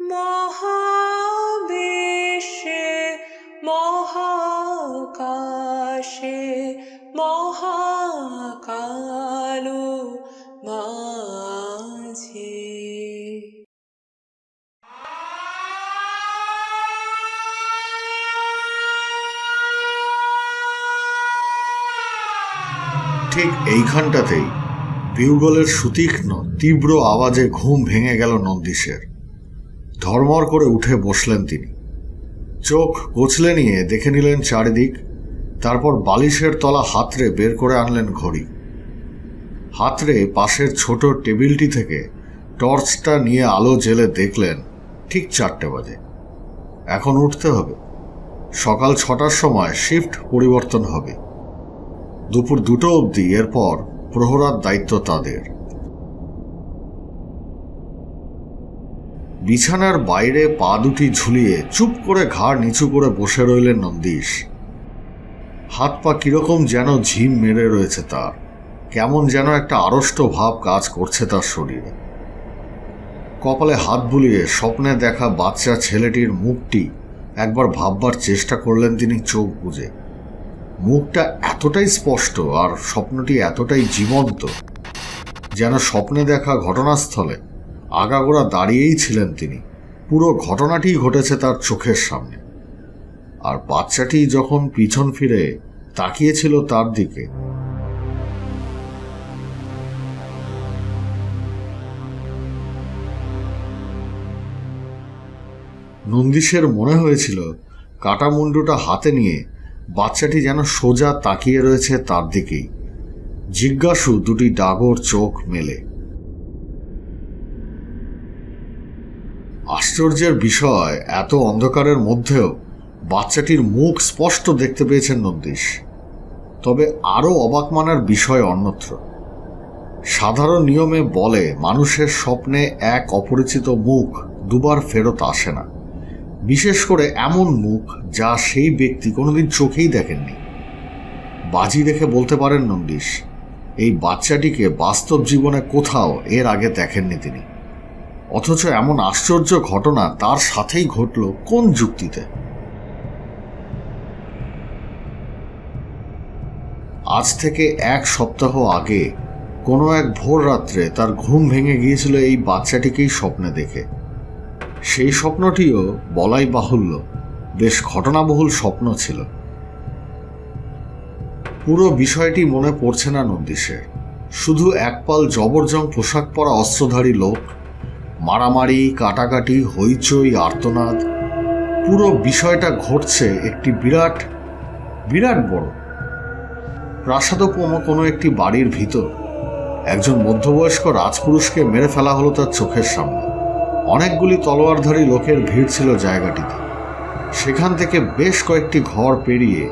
মহাবিশ্বে মহাকাশে মহাকালো মাঝে। ঠিক এইখানটাতেই বিউগলের সুতীক্ষ্ণ তীব্র আওয়াজে ঘুম ভেঙে গেল নন্দীশের। ধর্মর করে উঠে বসলেন তিনি। চোখ কোচলে নিয়ে দেখে নিলেন চারিদিক, তারপর বালিশের তলা হাতড়ে বের করে আনলেন ঘড়ি। হাতড়ে পাশের ছোট টেবিলটি থেকে টর্চটা নিয়ে আলো জেলে দেখলেন ঠিক চারটে বাজে। এখন উঠতে হবে। সকাল ছটার সময় শিফট পরিবর্তন হবে। দুপুর দুটো অবধি এরপর প্রহরার দায়িত্ব তাদের। বিছানার বাইরে পা দুটি ঝুলিয়ে চুপ করে ঘাড় নিচু করে বসে রইলেন নন্দীশ। হাত পা কীরকম যেন ঝিম মেরে রয়েছে তার। কেমন যেন একটা আড়ষ্ট ভাব কাজ করছে তার শরীরে। কপালে হাত বুলিয়ে স্বপ্নে দেখা বাচ্চা ছেলেটির মুখটি একবার ভাববার চেষ্টা করলেন তিনি চোখ বুঝে মুখটা এতটাই স্পষ্ট আর স্বপ্নটি এতটাই জীবন্ত, যেন স্বপ্নে দেখা ঘটনাস্থলে আগাগোড়া দাঁড়িয়েই ছিলেন তিনি। পুরো ঘটনাটি ঘটেছে তার চোখের সামনে। আর বাচ্চাটি যখন পিছন ফিরে তাকিয়েছিল তার দিকে, নন্দীশের মনে হয়েছিল কাটা মুন্ডুটা হাতে নিয়ে বাচ্চাটি যেন সোজা তাকিয়ে রয়েছে তার দিকেই। জিজ্ঞাসু দুটি ডাগর চোখ মেলে। আশ্চর্যের বিষয়, এত অন্ধকারের মধ্যেও বাচ্চাটির মুখ স্পষ্ট দেখতে পেয়েছেন নন্দীশ। তবে আরও অবাক মানার বিষয় অন্যত্র। সাধারণ নিয়মে বলে, মানুষের স্বপ্নে এক অপরিচিত মুখ দুবার ফেরত আসে না। বিশেষ করে এমন মুখ যা সেই ব্যক্তি কোনোদিন চোখেই দেখেননি। বাজি দেখে বলতে পারেন নন্দীশ, এই বাচ্চাটিকে বাস্তব জীবনে কোথাও এর আগে দেখেননি তিনি। অথচ এমন আশ্চর্য ঘটনা তার সাথেই ঘটল কোন যুক্তিতে? আজ থেকে এক সপ্তাহ আগে, কোনো এক ভোর রাত্রে তার ঘুম ভেঙে গিয়েছিল এই বাচ্চাটিকেই স্বপ্নে দেখে। সেই স্বপ্নটিও বলাই বাহুল্য, বেশ ঘটনাবহুল স্বপ্ন ছিল। পুরো বিষয়টি মনে পড়ছে না নন্দীশের শুধু একপাল জবরজং পোশাক পরা অস্ত্রধারী লোক মারামারি, কাটাকাটি, হইচই, আর্তনাদ। পুরো বিষয়টা ঘটছে একটি বিরাট বিরাট বড়। প্রাসাদোপম কোনো একটি বাড়ির ভিতর। একজন মধ্যবয়স্ক রাজপুরুষকে মেরে ফেলা হলো তার চোখের সামনে। অনেকগুলি তলোয়ারধারী লোকের ভিড় ছিল জায়গাটিতে। সেখান থেকে বেশ কয়েকটি ঘর পেরিয়ে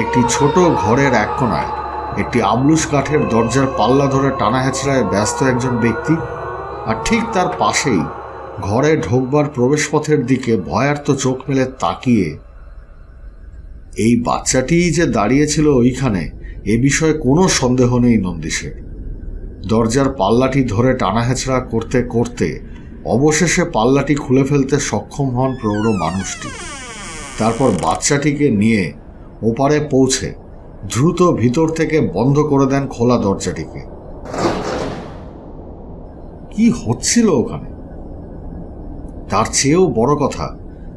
একটি ছোট ঘরের এক কোনায় একটি আবলুস কাঠের দরজার পাল্লা ধরে টানা হেঁচড়ায় ব্যস্ত একজন ব্যক্তি আর ঠিক তার পাশেই ঘরে ঢোকবার প্রবেশপথের দিকে ভয়ার্ত চোখ মেলে তাকিয়ে, এই বাচ্চাটিই যে দাঁড়িয়েছিল ওইখানে, এ বিষয়ে কোনো সন্দেহ নেই নন্দীশের দরজার পাল্লাটি ধরে টানা হেঁচড়া করতে করতে অবশেষে পাল্লাটি খুলে ফেলতে সক্ষম হন প্রৌঢ় মানুষটি। তারপর বাচ্চাটিকে নিয়ে ওপারে পৌঁছে দ্রুত ভিতর থেকে বন্ধ করে দেন খোলা দরজাটিকে। কি হচ্ছিল ওখানে? তার চেয়েও বড় কথা,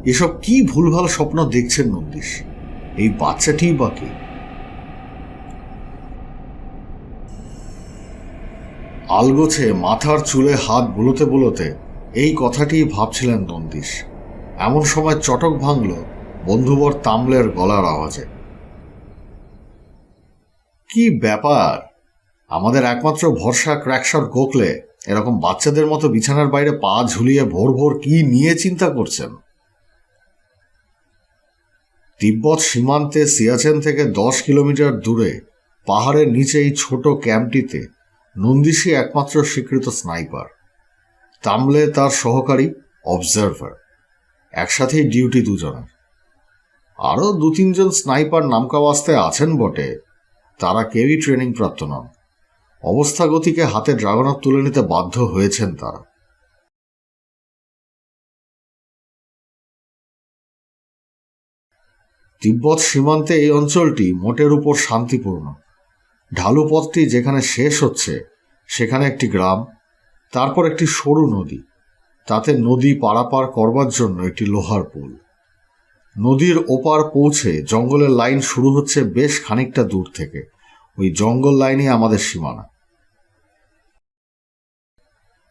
এসব কি ভুলভাল স্বপ্ন দেখছেন নন্দীশ? এই বাচ্চাটিই বা কি? আলগোছে মাথার চুলে হাত বুলোতে বুলোতে এই কথাটিই ভাবছিলেন নন্দীশ। এমন সময় চটক ভাঙল বন্ধুবর তামলের গলার আওয়াজে। কি ব্যাপার? আমাদের একমাত্র ভরসা ক্র্যাকশট গোখলে এরকম বাচ্চাদের মতো বিছানার বাইরে পা ঝুলিয়ে ভোর ভোর কি নিয়ে চিন্তা করছেন? তিব্বত সীমান্তে সিয়াচেন থেকে দশ কিলোমিটার দূরে, পাহাড়ের নিচে এই ছোট ক্যাম্পটিতে নন্দীশী একমাত্র স্বীকৃত স্নাইপার। তামলে তার সহকারী, অবজারভার। একসাথেই ডিউটি দুজনের। আরও দু তিনজন স্নাইপার নামকাওয়াস্তে আছেন বটে, তারা কেউই ট্রেনিং প্রাপ্ত নন। অবস্থাগতিকে হাতে ড্রাগন আপ তুলে নিতে বাধ্য হয়েছেন তারা। তিব্বত সীমান্তে এই অঞ্চলটি মোটের উপর শান্তিপূর্ণ। ঢালু পথটি যেখানে শেষ হচ্ছে, সেখানে একটি গ্রাম, তারপর একটি সরু নদী। তাতে নদী পারাপার করবার জন্য একটি লোহার পুল। নদীর ওপার পৌঁছে জঙ্গলের লাইন শুরু হচ্ছে বেশ খানিকটা দূর থেকে। ওই জঙ্গল লাইনই আমাদের সীমানা।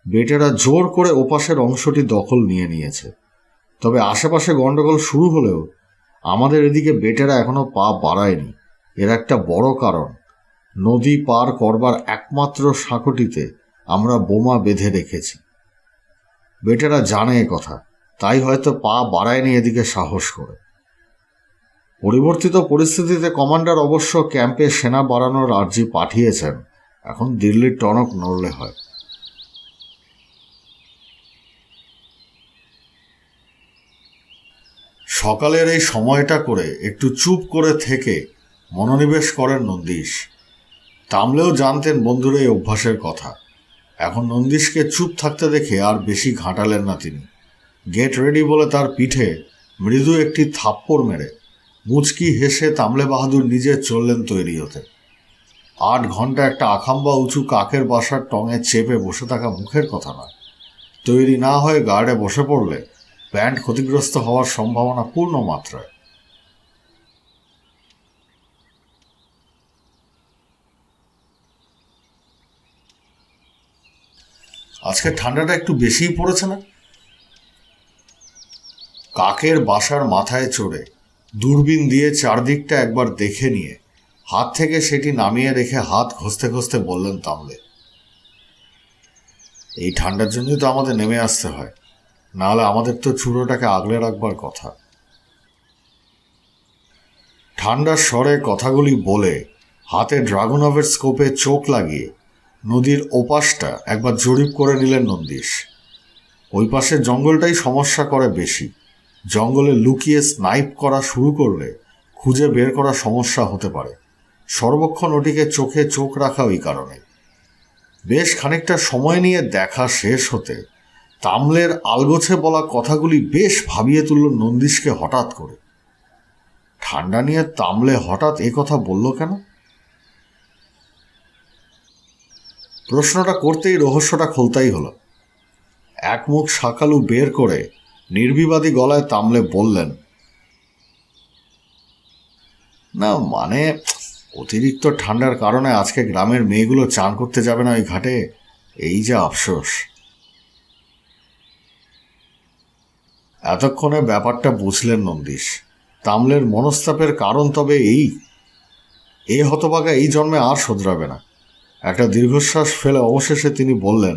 বেটেরা জোর করে ওপাশের অংশটি দখল নিয়ে নিয়েছে। তবে আশেপাশে গন্ডগোল শুরু হলেও আমাদের এদিকে বেটেরা এখনও পা বাড়ায়নি। এর একটা বড় কারণ, নদী পার করবার একমাত্র সাঁকটিতে আমরা বোমা বেঁধে রেখেছি। বেটেরা জানে কথা, তাই হয়তো পা বাড়ায়নি এদিকে সাহস করে। পরিবর্তিত পরিস্থিতিতে কমান্ডার অবশ্য ক্যাম্পে সেনা বাড়ানোর আর্জি পাঠিয়েছেন। এখন দিল্লির টনক নড়লে হয়। সকালের এই সময়টা করে একটু চুপ করে থেকে মনোনিবেশ করেন নন্দীশ। তামলেও জানতেন বন্ধুর এই অভ্যাসের কথা। এখন নন্দীশকে চুপ থাকতে দেখে আর বেশি ঘাঁটালেন না তিনি। গেট রেডি বলে তার পিঠে মৃদু একটি থাপ্পড় মেরে মুচকি হেসে তামলে বাহাদুর নিজে চললেন তৈরি হতে আট ঘণ্টা একটা আখাম্বা উঁচু কাকের বাসার টঙে চেপে বসে থাকা মুখের কথা নয়। তৈরি না হয়ে গার্ডে বসে পড়লে প্যান্ট ক্ষতিগ্রস্ত হওয়ার সম্ভাবনা পূর্ণ মাত্রায়। আজকে ঠান্ডাটা একটু বেশিই পড়েছে না? কাকের বাসার মাথায় চড়ে দূরবীন দিয়ে চারদিকটা একবার দেখে নিয়ে, হাত থেকে সেটি নামিয়ে রেখে হাত ঘষতে ঘষতে বললেন তামলে এই ঠান্ডার জন্যই তো আমাদের নেমে আসতে হয়, নাহলে আমাদের তো চূড়োটাকে আগলে রাখবার কথা। ঠান্ডার স্বরে কথাগুলি বলে হাতে ড্রাগন ড্রাগনভের স্কোপে চোখ লাগিয়ে নদীর ওপাশটা একবার জরিপ করে নিলেন নন্দীশ, ওই পাশের জঙ্গলটাই সমস্যা করে বেশি। জঙ্গলে লুকিয়ে স্নাইপ করা শুরু করলে খুঁজে বের করা সমস্যা হতে পারে। সর্বক্ষণ ওটিকে চোখে চোখ রাখা ওই কারণে। বেশ খানিকটা সময় নিয়ে দেখা শেষ হতে তামলের আলগোছে বলা কথাগুলি বেশ ভাবিয়ে তুলল নন্দীশকে হঠাৎ করে। ঠান্ডা নিয়ে তামলে হঠাৎ এ কথা বলল কেন? প্রশ্নটা করতেই রহস্যটা খোলতাই হলো। এক মুখ শাকালু বের করে নির্বিবাদী গলায় তামলে বললেন, না মানে অতিরিক্ত ঠান্ডার কারণে আজকে গ্রামের মেয়েগুলো চান করতে যাবে না ওই ঘাটে? এই যে আফসোস! এতক্ষণে ব্যাপারটা বুঝলেন নন্দীশ। তামলের মনস্তাপের কারণ তবে এই। এ হতবাগা এই জন্মে আর শোধরাবে না। একটা দীর্ঘশ্বাস ফেলে অবশেষে তিনি বললেন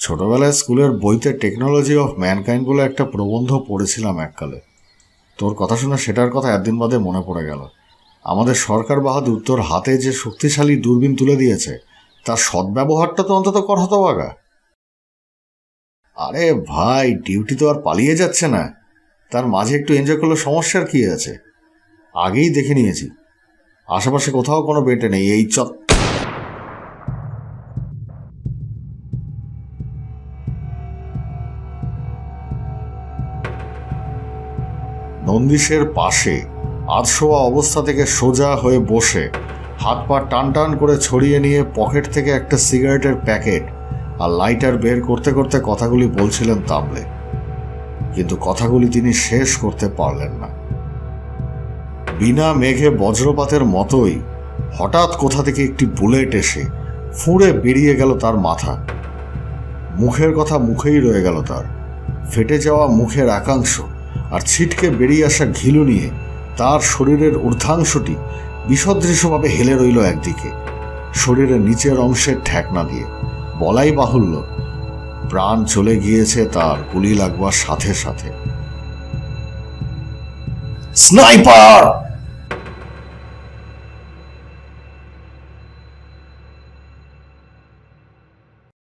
ছোটবেলায় স্কুলের বইতে টেকনোলজি অফ ম্যানকাইন্ড বলে একটা প্রবন্ধ পড়েছিলাম এককালে। তোর কথা শুনে সেটার কথা একদিন বাদে মনে পড়ে গেল। আমাদের সরকার বাহাদুর তোর হাতে যে শক্তিশালী দূরবীন তুলে দিয়েছে, তার সদ্ব্যবহারটা তো অন্তত কর হতবাগা আরে ভাই, ডিউটি তো আর পালিয়ে যাচ্ছে না। তার মাঝে একটু এনজয় করলে সমস্যার কি আছে? আগেই দেখে নিয়েছি। আশেপাশে কোথাও কোনো বেটে নেই, এই চত নন্দীশের পাশে আধশোয়া অবস্থা থেকে সোজা হয়ে বসে, হাত পা টান টান করে ছড়িয়ে নিয়ে পকেট থেকে একটা সিগারেটের প্যাকেট আর লাইটার বের করতে করতে কথাগুলি বলছিলেন তাবলে কিন্তু কথাগুলি তিনি শেষ করতে পারলেন না। বিনা মেঘে বজ্রপাতের মতোই হঠাৎ কোথা থেকে একটি বুলেট এসে ফুঁড়ে বেরিয়ে গেল তার মাথা। মুখের কথা মুখেই রয়ে গেল তার। ফেটে যাওয়া মুখের একাংশ আর ছিটকে বেরিয়ে আসা ঘিলু নিয়ে তার শরীরের ঊর্ধ্বাংশটি বিসদৃশ্যভাবে হেলে রইল একদিকে। শরীরের নিচের অংশের ঠেকনা দিয়ে বলাই বাহুল্য প্রাণ চলে গিয়েছে তার গুলি লাগবার সাথে সাথে। স্নাইপার!